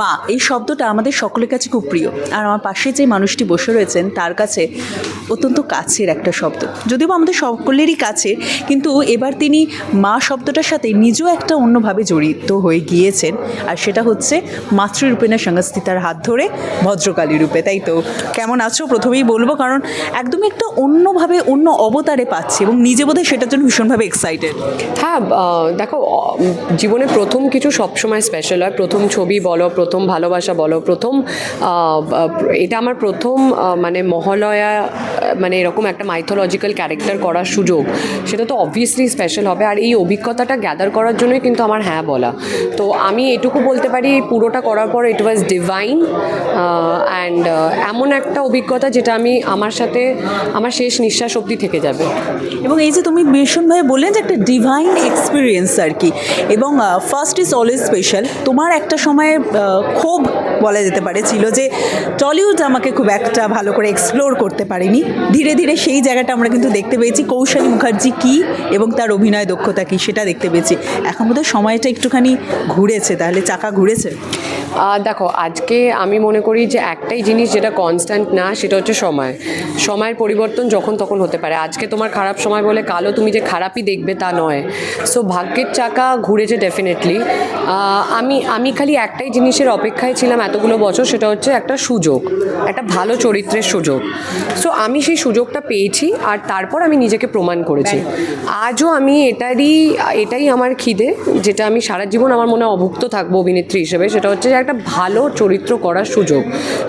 মা, এই শব্দটা আমাদের সকলের কাছে খুব প্রিয়। আর আমার পাশে যে মানুষটি বসে রয়েছেন, তার কাছে অত্যন্ত কাছের একটা শব্দ। যদিও আমাদের সকলেরই কাছে, কিন্তু এবার তিনি মা শব্দটার সাথে নিজেও একটা অন্যভাবে জড়িত হয়ে গিয়েছেন। আর সেটা হচ্ছে মাতৃরূপেণা সংস্থিতার হাত ধরে ভদ্রকালী রূপে, তাই তো? কেমন আছো? প্রথমেই বলব, কারণ একদমই একটা অন্যভাবে, অন্য অবতারে পাচ্ছি এবং নিজে বোধহয় সেটার জন্য ভীষণভাবে এক্সাইটেড হ্যাঁ দেখো জীবনে প্রথম কিছু সবসময় স্পেশাল হয়। প্রথম ছবি বলো প্রথম ভালোবাসা বলো প্রথম এটা আমার প্রথম মানে মহালয়া মানে এরকম একটা মাইথোলজিক্যাল ক্যারেক্টার করার সুযোগ, সেটা তো অবভিয়াসলি স্পেশাল হবে। আর এই অভিজ্ঞতাটা গ্যাদার করার জন্যই কিন্তু আমার হ্যাঁ বলা। তো আমি এটুকু বলতে পারি, পুরোটা করার পর ইট ওয়াজ ডিভাইন অ্যান্ড এমন একটা অভিজ্ঞতা যেটা আমি আমার সাথে, আমার শেষ নিঃশ্বাস অবধি থেকে যাবে। এবং এই যে তুমি ভীষণভাবে বললেন যে একটা ডিভাইন এক্সপিরিয়েন্স আর কি, এবং ফার্স্ট ইজ অলওয়েজ স্পেশাল তোমার একটা সময় খুব বলা যেতে পারে ছিল যে টলিউড আমাকে খুব একটা ভালো করে এক্সপ্লোর করতে পারেনি। ধীরে ধীরে সেই জায়গাটা আমরা কিন্তু দেখতে পেয়েছি। কৌশালী মুখার্জি কী এবং তার অভিনয় দক্ষতা কী সেটা দেখতে পেয়েছি। এখন বোধহয় সময়টা একটুখানি ঘুরেছে, তাহলে চাকা ঘুরেছে? দেখো, আজকে আমি মনে করি যে একটাই জিনিস যেটা কনস্ট্যান্ট না, সেটা হচ্ছে সময়। সময়ের পরিবর্তন যখন তখন হতে পারে। আজকে তোমার খারাপ সময় বলে কালো তুমি যে খারাপই দেখবে তা নয়। সো ভাগ্যের চাকা ঘুরেছে ডেফিনেটলি আমি আমি খালি একটাই জিনিসের অপেক্ষায় ছিলাম এতগুলো বছর, সেটা হচ্ছে একটা সুযোগ, একটা ভালো চরিত্রের সুযোগ। সো আমি সেই সুযোগটা পেয়েছি আর তারপর আমি নিজেকে প্রমাণ করেছি। আজও আমি এটারই এটাই আমার খিদে যেটা আমি সারা জীবন আমার মনে অভুক্ত থাকব অভিনেত্রী হিসেবে সেটা হচ্ছে যে একটা ভালো চরিত্র করার সুযোগ।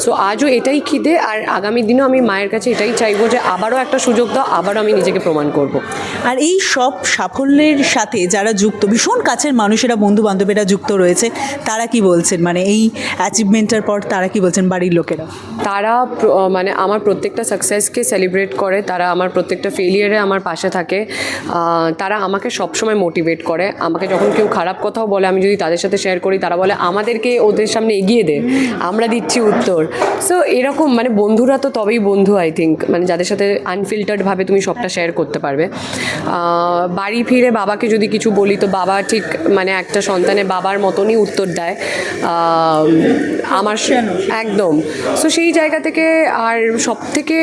সো আজও এটাই খিদে আর আগামী দিনেও আমি মায়ের কাছে এটাই চাইব যে আবারও একটা সুযোগ দাও আবারও আমি নিজেকে প্রমাণ করব। আর এই সব সাফল্যের সাথে যারা যুক্ত ভীষণ কাছের মানুষেরা বন্ধু বান্ধবেরা যুক্ত রয়েছে তারা কি বলছেন? মানে এই অ্যাচিভমেন্টের পর তারা কি বলছেন বাড়ির লোকেরা? তারা মানে আমার প্রত্যেকটা সাকসেসকে সেলিব্রেট করে তারা আমার প্রত্যেকটা ফেলিয়ারে আমার পাশে থাকে। তারা আমাকে সবসময় মোটিভেট করে। আমাকে যখন কেউ খারাপ কথাও বলে আমি যদি তাদের সাথে শেয়ার করি তারা বলে আমাদেরকে ওদের সামনে এগিয়ে দে আমরা দিচ্ছি উত্তর। সো এরকম মানে বন্ধুরা তো তবেই বন্ধু আই থিঙ্ক মানে যাদের সাথে আনফিল্টার্ডভাবে তুমি সবটা শেয়ার করতে পারবে। বাড়ি ফিরে বাবাকে যদি কিছু বলি তো বাবা ঠিক মানে একটা সন্তানে বাবার মতনই উত্তর দেয়। আমার একদম। সো সেই জায়গা থেকে আর সব থেকে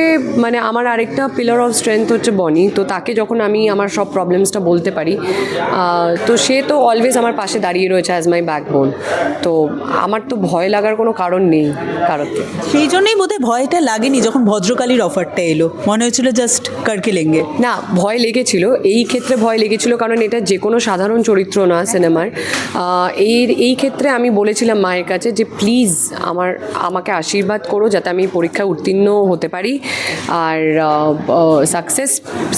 মানে আমার আরেকটা পিলার অফ স্ট্রেংথ হচ্ছে বনি তো তাকে যখন আমি আমার সব প্রবলেমসটা বলতে পারি তো সে তো অলওয়েজ আমার পাশে দাঁড়িয়ে রয়েছে অ্যাজ মাই ব্যাকবোন তো আমার তো ভয় লাগার কোনো কারণ নেই কারোকে সেই জন্যই বোধহয় ভয়টা লাগেনি যখন ভদ্রকালীর অফারটা এলো। মনে হয়েছিল জাস্ট কারকে লেঙ্গে না ভয় লেগেছিল। এই ক্ষেত্রে ভয় লেগেছিল কারণ এটা যে কোনো সাধারণ চরিত্র না সিনেমার এর এই ক্ষেত্রে আমি বলেছিলাম মায়ের কাছে যে প্লিজ আমার আমাকে আশীর্বাদ করো যাতে আমি পরীক্ষায় উত্তীর্ণ হতে পারি। আর সাকসেস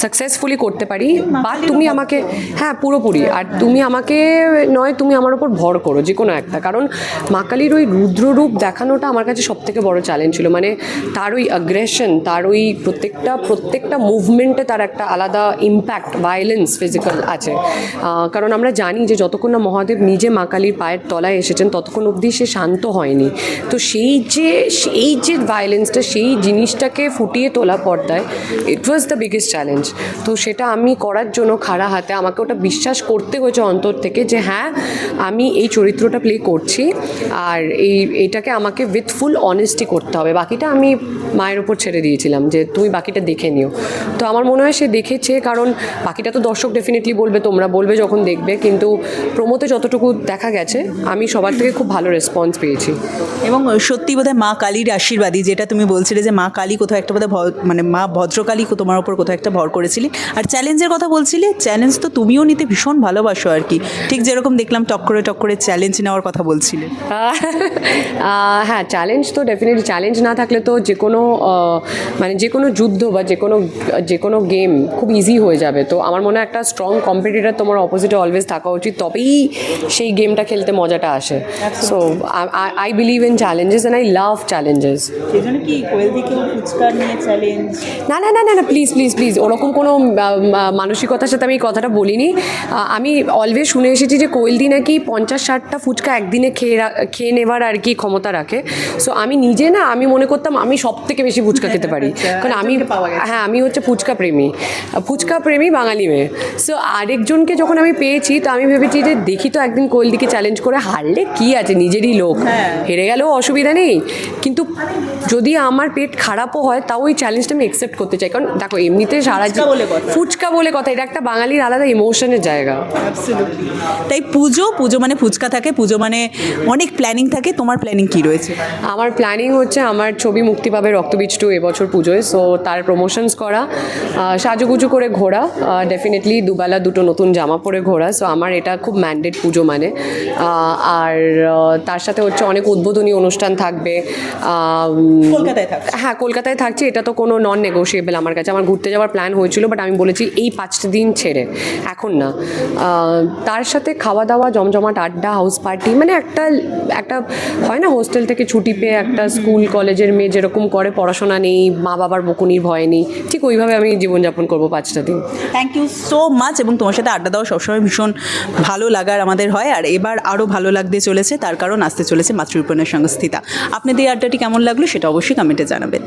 সাকসেসফুলি করতে পারি বা তুমি আমাকে হ্যাঁ পুরোপুরি, আর তুমি আমাকে নয়, তুমি আমার ওপর ভর করো, যে কোনো একটা। কারণ মা কালীর ওই রুদ্ররূপ দেখানোটা আমার কাছে সব থেকে বড় চ্যালেঞ্জ ছিল। মানে তার ওই অ্যাগ্রেশন তার ওই প্রত্যেকটা প্রত্যেকটা মুভমেন্টে তার একটা আলাদা ইম্প্যাক্ট ভায়োলেন্স ফিজিক্যাল আছে। কারণ আমরা জানি যে যতক্ষণ না মহাদেব নিজে মা কালীর পায়ের তলায় এসেছেন, ততক্ষণ অবধি সে শান্ত হয়নি। তো সেই যে সেই যে ভায়োলেন্সটা সেই জিনিসটাকে ফুটিয়ে তোলা পর্দায় it was the biggest challenge তো সেটা আমি করার জন্য খাড়া হাতে আমাকে ওটা বিশ্বাস করতে হয়েছে অন্তর থেকে যে হ্যাঁ আমি এই চরিত্রটা প্লে করছি আর এই, এটাকে আমাকে উইথ ফুল অনেস্টি করতে হবে। বাকিটা আমি মায়ের ওপর ছেড়ে দিয়েছিলাম যে তুমি বাকিটা দেখে নিও। তো আমার মনে হয় সে দেখেছে, কারণ বাকিটা তো দর্শক ডেফিনেটলি বলবে, তোমরা বলবে যখন দেখবে, কিন্তু প্রমোতে যতটুকু দেখা গেছে, আমি সবার থেকে খুব ভালো রেসপন্স পেয়েছি। এবং সত্যি বোধহয় মা কালীর আশীর্বাদী যেটা তুমি বলছিলে যে মা কালী কোথাও একটা বোধহয় মানে মা ভদ্রকালী তোমার ওপর কোথাও একটা ভর করেছিলি। আর চ্যালেঞ্জের কথা বলছিলে চ্যালেঞ্জ তো তুমিও নিতে ভীষণ ভালোবাসো আর কি। ঠিক যেরকম দেখলাম টক্করে টক্করে চ্যালেঞ্জ নেওয়ার কথা বলছিলে। হ্যাঁ চ্যালেঞ্জ তো ডেফিনেটলি চ্যালেঞ্জ না থাকলে তো যে কোনো মানে যে কোনো যুদ্ধ বা যে কোনো যে কোনো গেম খুব ইজি হয়ে যাবে। তো আমার মনে হয় একটা স্ট্রং কম্পিটিটার তোমার অপোজিটে অলওয়েজ থাকা উচিত তবেই সেই গেমটা খেলতে মজাটা আসে। So I believe in challenges and I love challenges সেই জন্য কি কোয়েল থেকেও ফুচকা নিয়ে চ্যালেঞ্জ না না না না না প্লিজ প্লিজ প্লিজ ওরকম কোনো মানসিকতার সাথে আমি কথাটা বলিনি। আমি অলওয়েজ শুনে এসেছি যে কোয়েলদি নাকি পঞ্চাশ ষাটটা ফুচকা একদিনে খেয়ে খেয়ে নেবার আর কি ক্ষমতা রাখে। সো আমি নিজে না আমি মনে করতাম আমি সব থেকে বেশি ফুচকা খেতে পারি। আচ্ছা, কারণ আমি। হ্যাঁ আমি হচ্ছে ফুচকা প্রেমী। ফুচকা প্রেমী বাঙালি মেয়ে। সো আরেকজনকে যখন আমি পেয়েছি তো আমি ভেবেছি যে দেখি তো একদিন কোয়েলদিকে চ্যালেঞ্জ করে হারলে কি আছে? নিজেরই লোক হ্যাঁ। হেরে গেলেও অসুবিধা নেই। কিন্তু যদি আমার পেট খারাপও হয় তাও ওই চ্যালেঞ্জটা আমি একসেপ্ট করতে চাই। কারণ দেখো এমনিতে সারা ফুচকা বলে কথা। ফুচকা বলে কথা এটা একটা বাঙালির আলাদা ইমোশনের জায়গা। তাই পুজো পুজো মানে ফুচকা থাকে পুজো মানে অনেক প্ল্যানিং থাকে। তোমার প্ল্যানিং কি রয়েছে? আমার প্ল্যানিং হচ্ছে আমার ছবি মুক্তি পাবে রক্তবীজ টু এবছর পুজোয়। সো তার প্রমোশনস করা সাজুগুজু করে ঘোরা ডেফিনেটলি দুবেলা দুটো নতুন জামা পরে ঘোরা। সো আমার এটা খুব ম্যান্ডেট পুজো মানে। আর তার সাথে হচ্ছে অনেক উদ্বোধনী অনুষ্ঠান থাকবে। কলকাতায় হ্যাঁ কলকাতায় থাকছে। এটা তো কোনো নন নেগোশিয়েবল আমার কাছে। আমার ঘুরতে যাওয়ার প্ল্যান হয়েছিল বাট আমি বলেছি এই পাঁচটা দিন ছেড়ে। এখন না। তার সাথে খাওয়া দাওয়া জমজমাট, আড্ডা হাউস পার্টি মানে একটা একটা হয় না হোস্টেল থেকে ছুটি পেয়ে একটা স্কুল কলেজের মেয়ে যেরকম করে, পড়াশোনা নেই মা বাবার বকুনির ভয় নেই, ঠিক ওইভাবে আমি জীবনযাপন করব পাঁচটা দিন। থ্যাংক ইউ সো মাচ এবং তোমার সাথে আড্ডা দেওয়া সবসময় ভীষণ ভালো লাগার আমাদের হয়। আর এবার আরও ভালো লাগতে চলেছে, তার কারণ আসতে চলেছে মাতৃরূপণের সংস্থিতা আপনাদের আড্ডাটি কেমন লাগল সেটা অবশ্যই কমেন্টে জানাবেন।